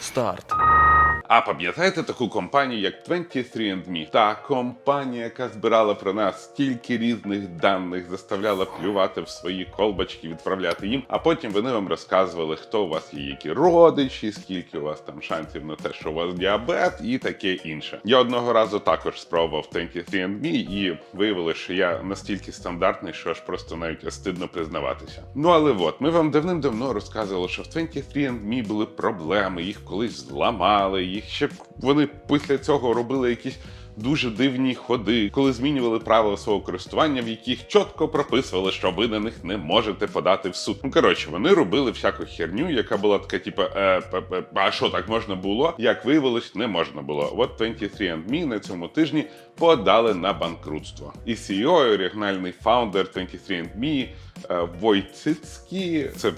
Старт. А пам'ятаєте таку компанію, як 23andMe? Та компанія, яка збирала про нас стільки різних даних, заставляла плювати в свої колбочки, відправляти їм, а потім вони вам розказували, хто у вас є, які родичі, скільки у вас там шансів на те, що у вас діабет і таке інше. Я одного разу також спробував 23andMe і виявилося, що я настільки стандартний, що аж просто навіть стидно признаватися. Ну але от ми вам давним-давно розказували, що в 23andMe були проблеми, їх колись зламали, їх ще вони після цього робили якісь. Дуже дивні ходи, коли змінювали правила свого користування, в яких чітко прописували, що ви на них не можете подати в суд. Ну коротше, вони робили всяку херню, яка була така, типу, е, п- а що так можна було? Як виявилось, не можна було. От 23andMe на цьому тижні подали на банкрутство. І CEO, оригінальний фаундер 23andMe е, Войцицький, це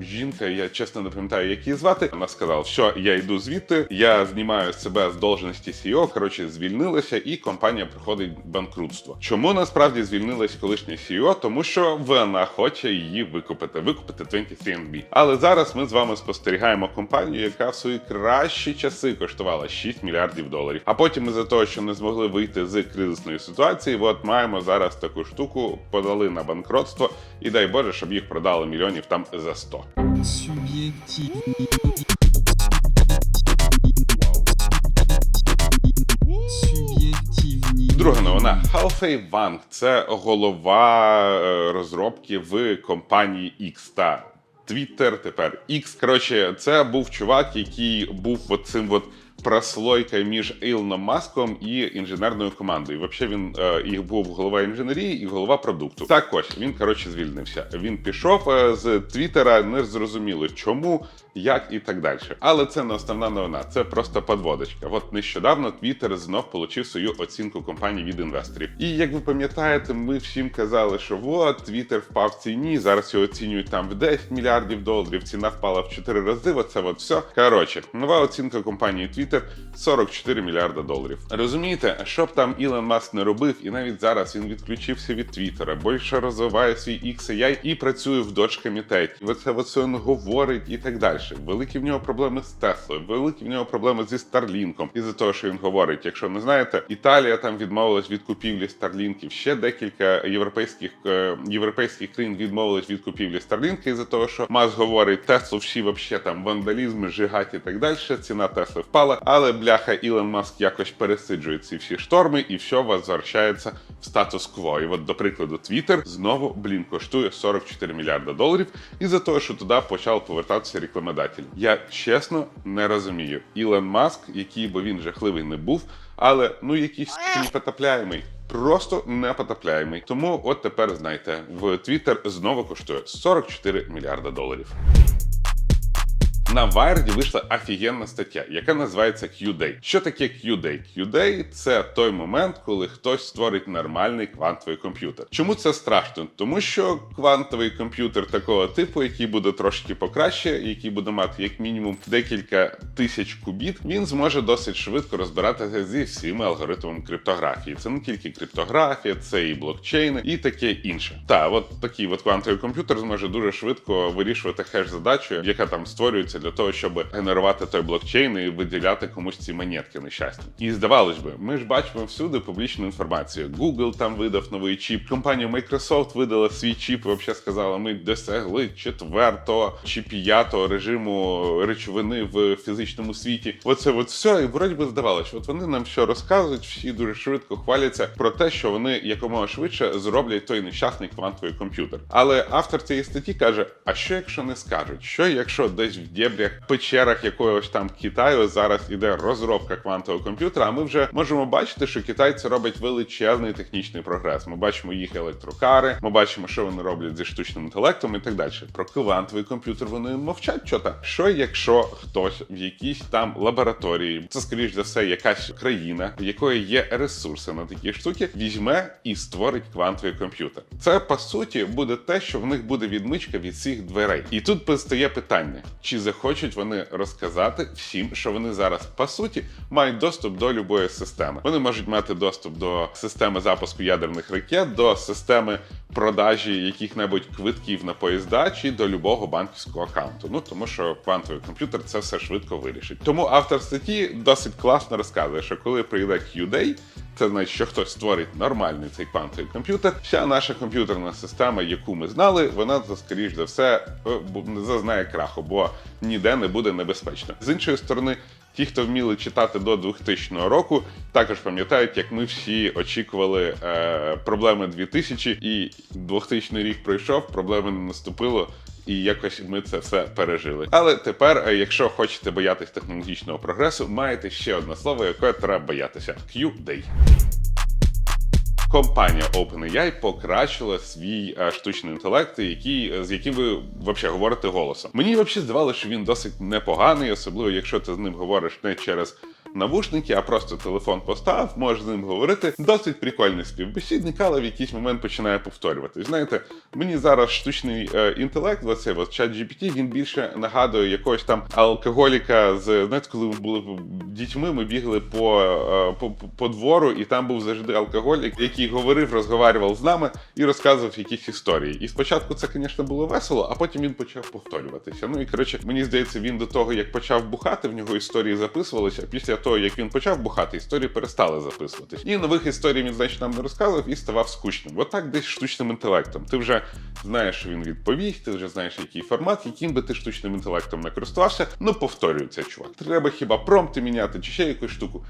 Жінка, я чесно не пам'ятаю, як її звати. Вона сказала, що я йду звідти, я знімаю себе з должності CEO, коротше, звільнилася, і компанія проходить банкрутство. Чому насправді звільнилась колишня CEO? Тому що вона хоче її викупити, викупити 23andMe. Але зараз ми з вами спостерігаємо компанію, яка в свої кращі часи коштувала 6 мільярдів доларів. А потім із-за того, що не змогли вийти з кризисної ситуації, от маємо зараз таку штуку, подали на банкротство, і дай Боже, щоб їх продали мільйонів там за 100. Субъективный. Субъективный. Друга новина Халфей Ванг це голова е, розробки в компанії X та Twitter, тепер X. Коротше, це був чувак, який був оцим от прослойкою між Ілоном Маском і інженерною командою. Взагалі він е, і був голова інженерії і голова продукту. Так ось він коротше звільнився. Він пішов е, з Твіттера, не зрозуміло чому, як і так далі. Але це не основна новина, це просто подводочка. От нещодавно Твіттер знов отримав свою оцінку компанії від інвесторів. І як ви пам'ятаєте, ми всім казали, що от Твіттер впав в ціні. Зараз його оцінюють там в 10 мільярдів доларів. Ціна впала в 4 рази. Оце от все. Коротше, нова оцінка компанії Twitter 44 мільярда доларів. Розумієте, що б там Ілон Маск не робив, і навіть зараз він відключився від Твіттера, більше розвиває свій XAI і працює в дочкомітеті. Оце оце він говорить і так далі. Великі в нього проблеми з Теслою, великі в нього проблеми зі Старлінком. Із-за того, що він говорить, якщо не знаєте, Італія там відмовилась від купівлі Старлінків. Ще декілька європейських е, європейських країн відмовились від купівлі Старлінка із-за того, що Маск говорить, Теслу всі вообще там вандалізм, жигать і так далі. Ціна Тесли впала, але бляха Ілон Маск якось пересиджує ці всі шторми, і все возвращається в статус-кво. І от, до прикладу, Твіттер знову блін коштує 44 мільярда доларів із-за того, що туди почали повертатися рекламодателі. Я чесно не розумію. Ілон Маск, який би він жахливий не був, але ну якийсь непотопляємий. Просто непотопляємий. Тому от тепер знайте, в Твіттер знову коштує 44 мільярда доларів. На Вайрді вийшла офігенна стаття, яка називається Q-Day. Що таке Q-Day? Q-Day – це той момент, коли хтось створить нормальний квантовий комп'ютер. Чому це страшно? Тому що квантовий комп'ютер такого типу, який буде трошки покраще, який буде мати як мінімум декілька тисяч кубіт, він зможе досить швидко розбиратися зі всіми алгоритмами криптографії. Це не тільки криптографія, це і блокчейни, і таке інше. Та от такий от квантовий комп'ютер зможе дуже швидко вирішувати хеш задачу, яка там створюється для того, щоб генерувати той блокчейн і виділяти комусь ці монетки нещасні. І здавалось би, ми ж бачимо всюди публічну інформацію. Google там видав новий чіп, компанія Microsoft видала свій чіп. і Взагалі сказала, ми досягли четвертого чи п'ятого режиму речовини в фізичному світі. Оце от все, і вроді би здавалося, що от вони нам все розказують, всі дуже швидко хваляться про те, що вони якомога швидше зроблять той нещасний квантовий комп'ютер. Але автор цієї статті каже: а що якщо не скажуть? Що якщо десь в дєбрях, печерах якогось там Китаю зараз іде розробка квантового комп'ютера? А ми вже можемо бачити, що китайці роблять величезний технічний прогрес. Ми бачимо їх електрокари, ми бачимо, що вони роблять зі штучним інтелектом і так далі. Про квантовий комп'ютер вони мовчать. Що так? Що якщо хтось в якійсь там лабораторії, це скоріш за все якась країна, в якої є ресурси на такі штуки, візьме і створить квантовий комп'ютер. Це по суті буде те, що в них буде відмичка від всіх дверей. І тут постає питання: чи захоче хочуть вони розказати всім, що вони зараз по суті мають доступ до любої системи. Вони можуть мати доступ до системи запуску ядерних ракет, до системи продажі яких-небудь квитків на поїзда чи до любого банківського аккаунту. Ну тому що квантовий комп'ютер це все швидко вирішить. Тому автор статті досить класно розказує, що коли прийде Q-Day, це значить, що хтось створить нормальний цей квантовий комп'ютер. Вся наша комп'ютерна система, яку ми знали, вона скоріш за все е, зазнає краху, бо ніде не буде небезпечно. З іншої сторони. Ті, хто вміли читати до 2000 року, також пам'ятають, як ми всі очікували е, проблеми 2000, і 2000 рік пройшов, проблеми не наступило, і якось ми це все пережили. Але тепер, е, якщо хочете боятись технологічного прогресу, маєте ще одне слово, яке треба боятися: Q-Day. Компанія OpenAI покращила свій е, штучний інтелект, який, з яким ви взагалі говорите голосом. Мені взагалі здавалося, що він досить непоганий, особливо якщо ти з ним говориш не через навушники, а просто телефон постав, можеш з ним говорити. Досить прикольний співбесідник, але в якийсь момент починає повторюватись. Знаєте, мені зараз штучний е, інтелект, оцей от чат GPT, він більше нагадує якогось там алкоголіка з знаєте, коли ми були дітьми, ми бігли по, е, по, по двору, і там був завжди алкоголік, який говорив, розговарював з нами і розказував якісь історії. І спочатку це, звісно, було весело, а потім він почав повторюватися. Ну і коротше, мені здається, він до того, як почав бухати, в нього історії записувалися. Після того, як він почав бухати, історії перестали записуватись. І нових історій він, значить, нам не розказував і ставав скучним. Отак десь штучним інтелектом. Ти вже знаєш, що він відповість, ти вже знаєш, який формат, яким би ти штучним інтелектом не користувався. Ну, повторюється, чувак. Треба хіба промпти міняти чи ще якусь штуку.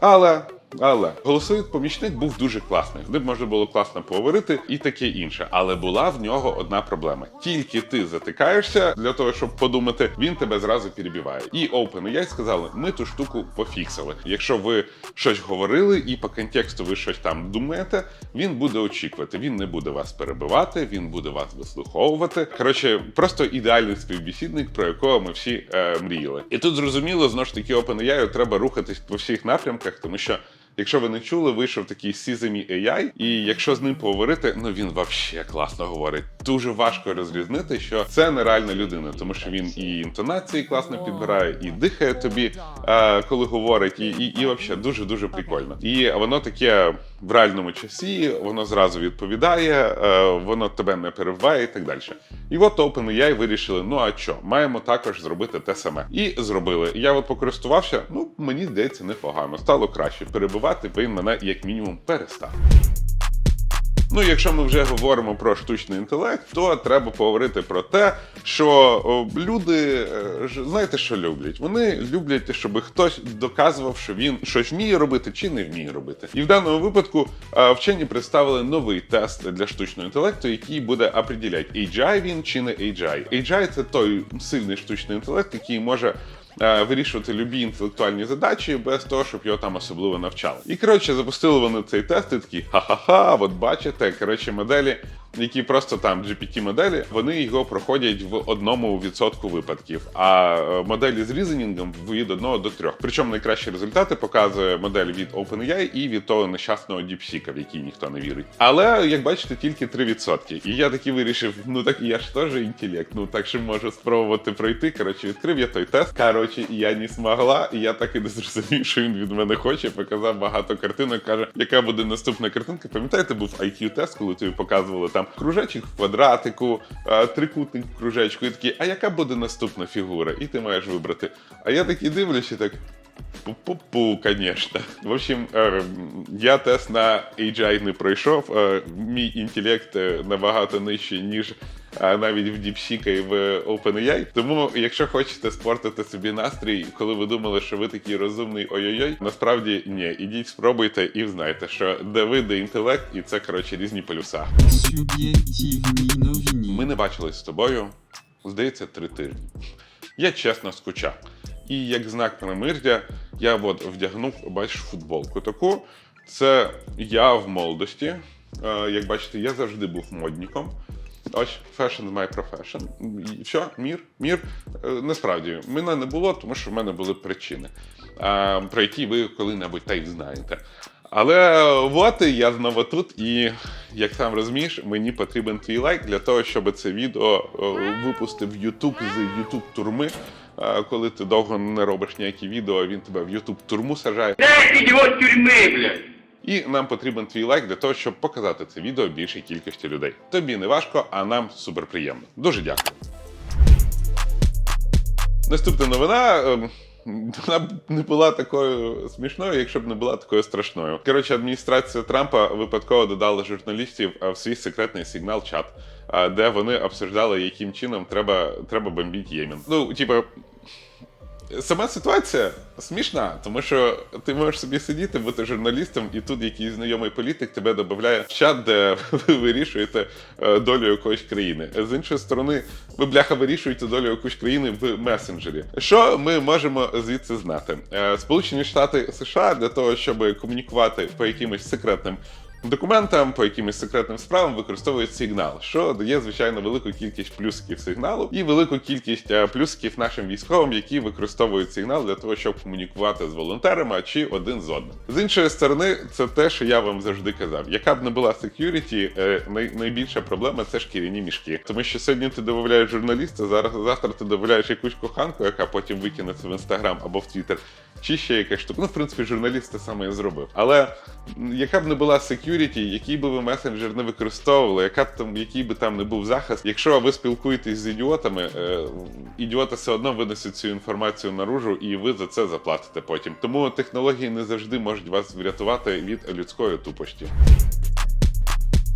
Але. Але голосовий помічник був дуже класний. З ним можна було класно поговорити і таке інше. Але була в нього одна проблема: тільки ти затикаєшся для того, щоб подумати, він тебе зразу перебиває. І OpenAI сказали: ми ту штуку пофіксили. Якщо ви щось говорили і по контексту ви щось там думаєте, він буде очікувати. Він не буде вас перебивати, він буде вас вислуховувати. Коротше, просто ідеальний співбесідник, про якого ми всі е, мріяли. І тут зрозуміло, знову ж таки, OpenAI треба рухатись по всіх напрямках, тому що. Якщо ви не чули, вийшов такий Sesame AI, і якщо з ним поговорити, ну він вообще класно говорить. Дуже важко розрізнити, що це нереальна людина, тому що він і інтонації класно підбирає, і дихає тобі, е, коли говорить, і, і, і взагалі дуже дуже прикольно. І воно таке в реальному часі, воно зразу відповідає, е, воно тебе не перебиває і так далі. І от OpenAI вирішили: ну а що, маємо також зробити те саме. І зробили. Я от покористувався, ну мені здається, непогано. Стало краще. Перебивати він мене як мінімум перестав. Ну, якщо ми вже говоримо про штучний інтелект, то треба поговорити про те, що люди е, знаєте, що люблять? Вони люблять, щоб хтось доказував, що він щось вміє робити чи не вміє робити. І в даному випадку е, вчені представили новий тест для штучного інтелекту, який буде определяти, AGI він чи не AGI. AGI – це той сильний штучний інтелект, який може вирішувати любі інтелектуальні задачі без того, щоб його там особливо навчали. І коротше, запустили вони цей тест і такі ха-ха-ха, от бачите, коротше, моделі, які просто там GPT-моделі, вони його проходять в одному відсотку випадків. А е, моделі з різенінгом від 1 до 3. Причому найкращі результати показує модель від OpenAI і від того нещасного DeepSeek, в який ніхто не вірить. Але як бачите, тільки 3%. І я таки вирішив: ну так я ж теж інтелект, ну так що можу спробувати пройти. Коротше, відкрив я той тест. Коротше, я не змогла, і я так і не зрозумів, що він від мене хоче. Показав багато картинок. каже, яка буде наступна картинка. Пам'ятаєте, був IQ-тест, коли тобі показували там кружечок в квадратику, трикутник в кружечку, і такий, а яка буде наступна фігура? І ти маєш вибрати. А я такий дивлюся, так. Пу-пу-пу, конечно. В общем, е, я тест на AGI не пройшов. Е, Мій інтелект е, набагато нижчий, ніж е, навіть в DeepSeek і в OpenAI. Тому, якщо хочете спортити собі настрій, коли ви думали, що ви такий розумний ой-ой-ой, насправді ні. Ідіть, спробуйте і знайте, що де ви, де інтелект, і це коротше різні полюса. Ми не бачились з тобою, здається, три тижні. Я чесно скучав. І як знак примир'я, я от вдягнув, бачиш, футболку таку. Це я в молодості. Е, Як бачите, я завжди був модником. Ось fashion is my profession. І все, мір, мір. Е, Насправді, мене не було, тому що в мене були причини, про які ви коли-небудь та й знаєте. Але от я знову тут, і як сам розумієш, мені потрібен твій лайк для того, щоб це відео е, випустив YouTube з YouTube турми. е, коли ти довго не робиш ніякі відео, він тебе в YouTube турму сажає. Дайте его с тюрьмы, блядь! І нам потрібен твій лайк для того, щоб показати це відео більшій кількості людей. Тобі не важко, а нам супер приємно. Дуже дякую. Наступна новина. ем, Вона б не була такою смішною, якщо б не була такою страшною. Коротше, адміністрація Трампа випадково додала журналістів в свій секретний сигнал чат, е, де вони обсуждали, яким чином треба, треба бомбити Ємен. Ну, типу, Сама ситуація смішна, тому що ти можеш собі сидіти, бути журналістом, і тут якийсь знайомий політик тебе додає в чат, де ви вирішуєте е, долю якоїсь країни. З іншої сторони, ви бляха вирішуєте долю якоїсь країни в месенджері. Що ми можемо звідси знати? Е, Сполучені Штати США для того, щоб комунікувати по якимось секретним Документам по якимось секретним справам використовують сигнал, що дає звичайно велику кількість плюсиків сигналу і велику кількість е, плюсиків нашим військовим, які використовують сигнал для того, щоб комунікувати з волонтерами чи один з одним. З іншої сторони, це те, що я вам завжди казав. Яка б не була security, е, найбільша проблема це шкіряні мішки. Тому що сьогодні ти додаєш журналіста, зараз завтра ти додаєш якусь коханку, яка потім викине це в інстаграм або в Твіттер, чи ще якась штука. Ну, в принципі, журналіст це саме і зробив. Але яка б не була security, який би ви месенджер не використовували, яка б там, який би там не був захист, якщо ви спілкуєтесь з ідіотами, е, ідіоти все одно винесуть цю інформацію наружу, і ви за це заплатите потім. Тому технології не завжди можуть вас врятувати від людської тупості.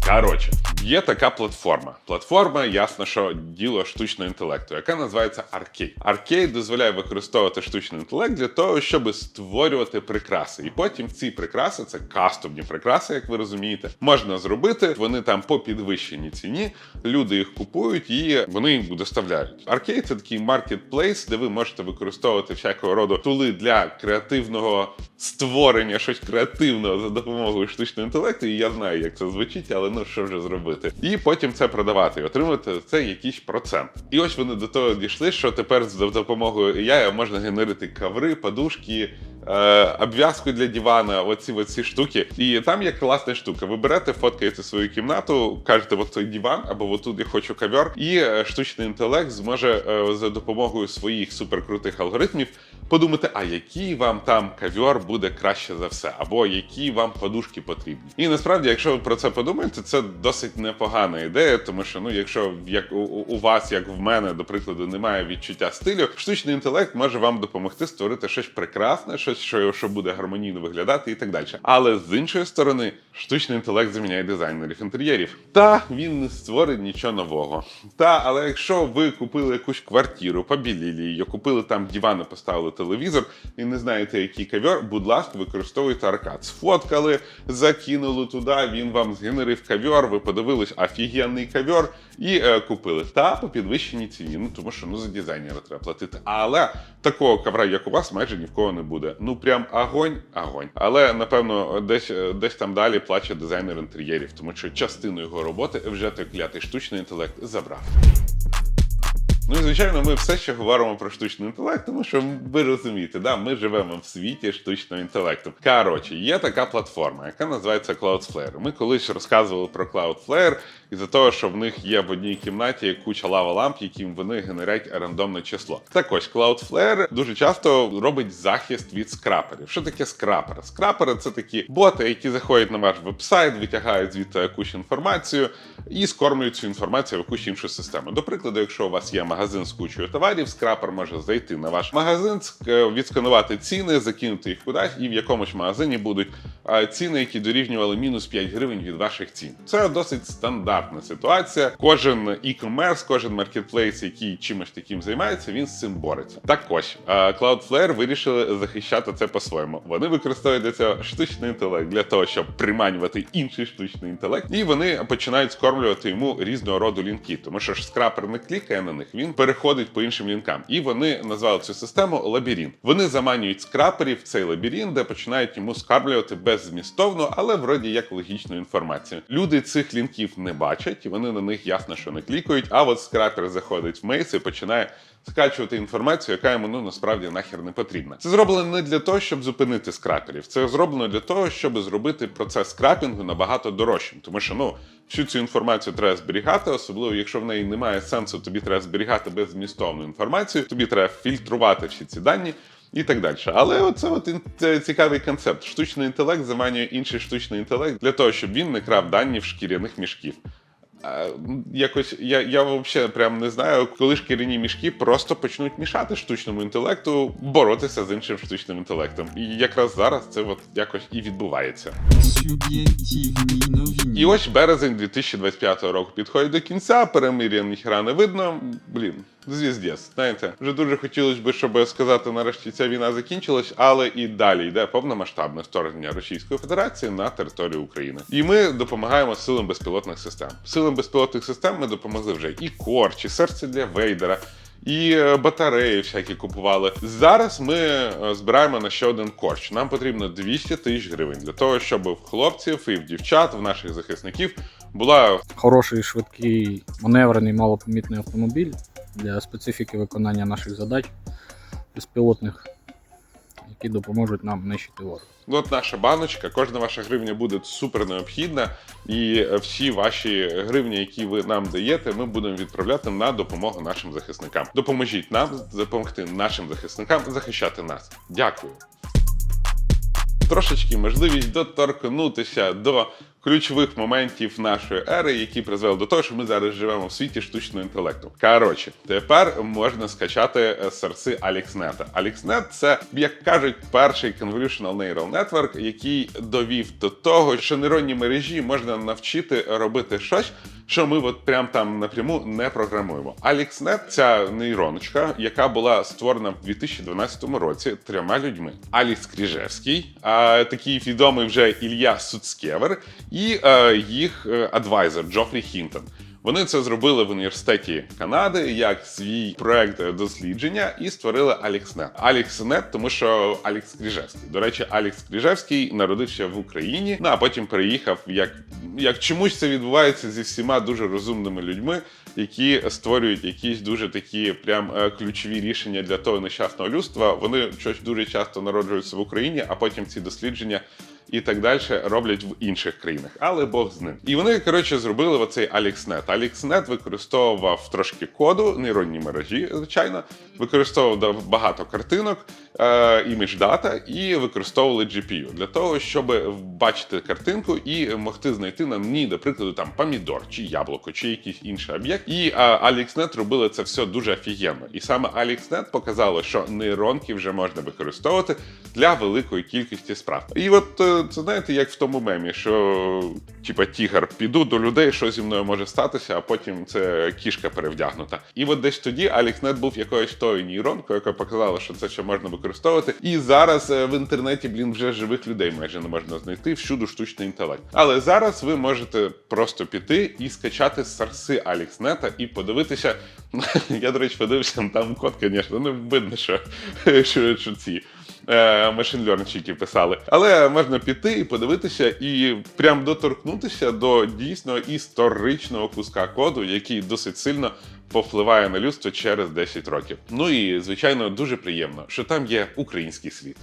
Коротше, є така платформа. Платформа, ясно, що діло штучного інтелекту, яка називається Arcade. Arcade дозволяє використовувати штучний інтелект для того, щоб створювати прикраси. І потім ці прикраси, це кастомні прикраси, як ви розумієте, можна зробити. Вони там по підвищеній ціні. Люди їх купують і вони їх доставляють. Arcade – це такий маркетплейс, де ви можете використовувати всякого роду тули для креативного створення щось креативного за допомогою штучного інтелекту. І я знаю, як це звучить, але ну що вже зробити. І потім це продавати і отримати це якийсь процент. І ось вони до того дійшли, що тепер за допомогою AI можна генерити каври, подушки. Е, обв'язку для дивана, оці оці штуки. І там є класна штука. Ви берете, фоткаєте свою кімнату, кажете, от той диван, або от тут я хочу ковер, і е, штучний інтелект зможе е, за допомогою своїх суперкрутих алгоритмів подумати, а який вам там ковер буде краще за все, або які вам подушки потрібні. І насправді, якщо ви про це подумаєте, це досить непогана ідея, тому що ну, якщо як у, у вас, як в мене, до прикладу, немає відчуття стилю, штучний інтелект може вам допомогти створити щось прекрасне, щось, що, що буде гармонійно виглядати і так далі. Але з іншої сторони, штучний інтелект заміняє дизайнерів інтер'єрів. Та він не створить нічого нового. Та, але якщо ви купили якусь квартиру, побілили її, купили там дивани, поставили телевізор і не знаєте, який ковер, будь ласка, використовуйте аркад. Сфоткали, закинули туди, він вам згенерив ковер, ви подивились офігенний ковер і е, купили. Та по підвищеній ціні. Ну тому що ну за дизайнера треба платити. Але такого ковра, як у вас, майже ні в кого не буде. Ну прям огонь, огонь. Але напевно, десь десь там далі плаче дизайнер інтер'єрів, тому що частину його роботи вже той клятий штучний інтелект забрав. Ну і звичайно, ми все ще говоримо про штучний інтелект, тому що ви розумієте, да, ми живемо в світі штучного інтелекту. Коротше, є така платформа, яка називається Cloudflare. Ми колись розказували про Cloudflare із-за того, що в них є в одній кімнаті куча лава ламп, яким вони генерять рандомне число. Так ось Cloudflare дуже часто робить захист від скраперів. Що таке скрапери? Скрапери це такі боти, які заходять на ваш веб-сайт, витягають звідти якусь інформацію і скормлюють цю інформацію в якусь іншу систему. До прикладу, якщо у вас є магазин з кучою товарів, скрапер може зайти на ваш магазин, відсканувати ціни, закинути їх кудись, і в якомусь магазині будуть ціни, які дорівнювали мінус 5 гривень від ваших цін. Це досить стандартна ситуація. Кожен e-commerce, кожен маркетплейс, який чимось таким займається, він з цим бореться. Так ось Cloudflare вирішили захищати це по-своєму. Вони використовують для цього штучний інтелект для того, щоб приманювати інший штучний інтелект, і вони починають скормлювати йому різного роду лінки, тому що ж скрапер не клікає на них, він переходить по іншим лінкам. І вони назвали цю систему лабіринт. Вони заманюють скраперів в цей лабіринт, де починають йому скармлювати беззмістовну, але вроді як логічну інформацію. Люди цих лінків не бачать, і вони на них ясно, що не клікають. А от скрапер заходить в мейс і починає скачувати інформацію, яка йому ну насправді нахер не потрібна. Це зроблено не для того, щоб зупинити скраперів. Це зроблено для того, щоб зробити процес скрапінгу набагато дорожчим. Тому що ну всю цю інформацію треба зберігати, особливо якщо в неї немає сенсу, тобі треба зберігати беззмістовну інформацію, тобі треба фільтрувати всі ці дані. І так далі. Але оце от цікавий концепт. Штучний інтелект заманює інший штучний інтелект для того, щоб він не крав дані в шкіряних мішків. Якось я, я взагалі прям не знаю, коли шкіряні мішки просто почнуть мішати штучному інтелекту боротися з іншим штучним інтелектом. І якраз зараз це от якось і відбувається. І ось березень 2025 року підходить до кінця, перемир'я ніхера не видно. Блін, звіздець. Знаєте, вже дуже хотілося б, щоб сказати, нарешті ця війна закінчилась, але і далі йде повномасштабне вторгнення Російської Федерації на територію України. І ми допомагаємо силам безпілотних систем. Силам безпілотних систем ми допомогли вже і Корч, і серце для Вейдера. І е, батареї всякі купували. Зараз ми е, збираємо на ще один корч. Нам потрібно 200 тисяч гривень для того, щоб в хлопців і в дівчат, в наших захисників була хороший, швидкий, маневрений, малопомітний автомобіль для специфіки виконання наших задач безпілотних, які допоможуть нам нищити ворога. Ну, От наша баночка, кожна ваша гривня буде супер необхідна, і е, всі ваші гривні, які ви нам даєте, ми будемо відправляти на допомогу нашим захисникам. Допоможіть нам допомогти нашим захисникам захищати нас. Дякую. Трошечки можливість доторкнутися до ключових моментів нашої ери, які призвели до того, що ми зараз живемо в світі штучного інтелекту. Коротше, тепер можна скачати е, серци AlexNet. AlexNet – це, як кажуть, перший Convolutional Neural Network, який довів до того, що нейронні мережі можна навчити робити щось, що ми от прям там напряму не програмуємо. AlexNet – ця нейроночка, яка була створена в 2012 році трьома людьми: Алікс Кріжевський, а, такий відомий вже Ілья Суцкевер, і е, їх е, адвайзер Джофрі Хінтон. Вони це зробили в університеті Канади як свій проект дослідження і створили AlexNet. AlexNet, тому що Алекс Кріжевський. До речі, Алекс Кріжевський народився в Україні, ну а потім переїхав. Як, як чомусь це відбувається зі всіма дуже розумними людьми, які створюють якісь дуже такі прям е, ключові рішення для того нещасного людства. Вони щось дуже часто народжуються в Україні, а потім ці дослідження і так далі роблять в інших країнах, але Бог з ним. І вони, коротше, зробили оцей AlexNet. AlexNet використовував трошки коду, нейронні мережі, звичайно, використовував багато картинок, е, імідж дата і використовували GPU для того, щоб бачити картинку і могти знайти на ній, до прикладу, там помідор чи яблуко, чи якийсь інший об'єкт. І е, AlexNet робили це все дуже офігенно. І саме AlexNet показало, що нейронки вже можна використовувати для великої кількості справ. І от це знаєте, як в тому мемі, що типа тігр, піду до людей, що зі мною може статися, а потім це кішка перевдягнута. І от десь тоді AlexNet був якоюсь тою нейронкою, яка показала, що це ще можна використовувати. І зараз е, в інтернеті, блін, вже живих людей майже не можна знайти всюди штучний інтелект. Але зараз ви можете просто піти і скачати сарси AlexNet і подивитися. Я, до речі, подивився, там код, звісно, не видно, що, що, що ці е, машин-лернчики писали. Але можна піти і подивитися, і прям доторкнутися до дійсно історичного куска коду, який досить сильно повпливає на людство через 10 років. Ну і звичайно дуже приємно, що там є український світ.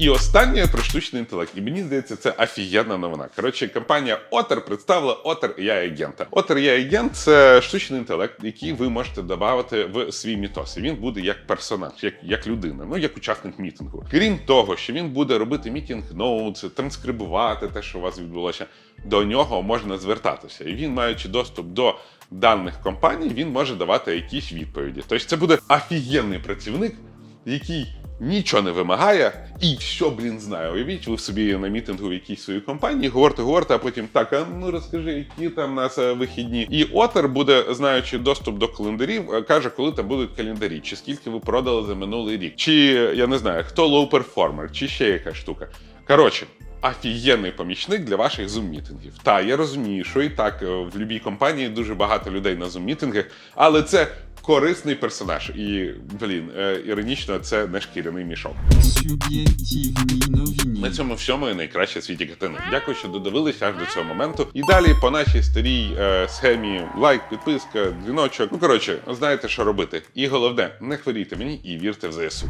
І останнє про штучний інтелект. І мені здається, це офігенна новина. Коротше, компанія Otter представила Otter AI агента. Otter AI агент це штучний інтелект, який ви можете додати в свій мітос. І Він буде як персонаж, як, як людина, ну як учасник мітингу. Крім того, що він буде робити мітінг ноутс, транскрибувати те, що у вас відбулося. До нього можна звертатися, і він, маючи доступ до даних компаній, він може давати якісь відповіді. Тобто, це буде офігенний працівник, який нічого не вимагає і все, блін, знає. Уявіть, ви собі на мітингу в якійсь своїй компанії говорите, говорите, а потім так, а ну розкажи, які там нас е, вихідні. І Отер буде, знаючи доступ до календарів, е, каже, коли там будуть календарі, чи скільки ви продали за минулий рік, чи я не знаю, хто лоу перформер, чи ще яка штука. Коротше. Офігенний помічник для ваших зум-мітингів. Та я розумію, що і так е, в будь-якій компанії дуже багато людей на зум-мітингах, але це корисний персонаж. І, блін, е, іронічно, це не шкіряний мішок. Новини. На цьому всьому і найкраще в світі катини. Дякую, що додивилися аж до цього моменту. І далі по нашій старій е, схемі лайк, підписка, дзвіночок. Ну коротше, знаєте, що робити. І головне, не хворійте мені і вірте в ЗСУ.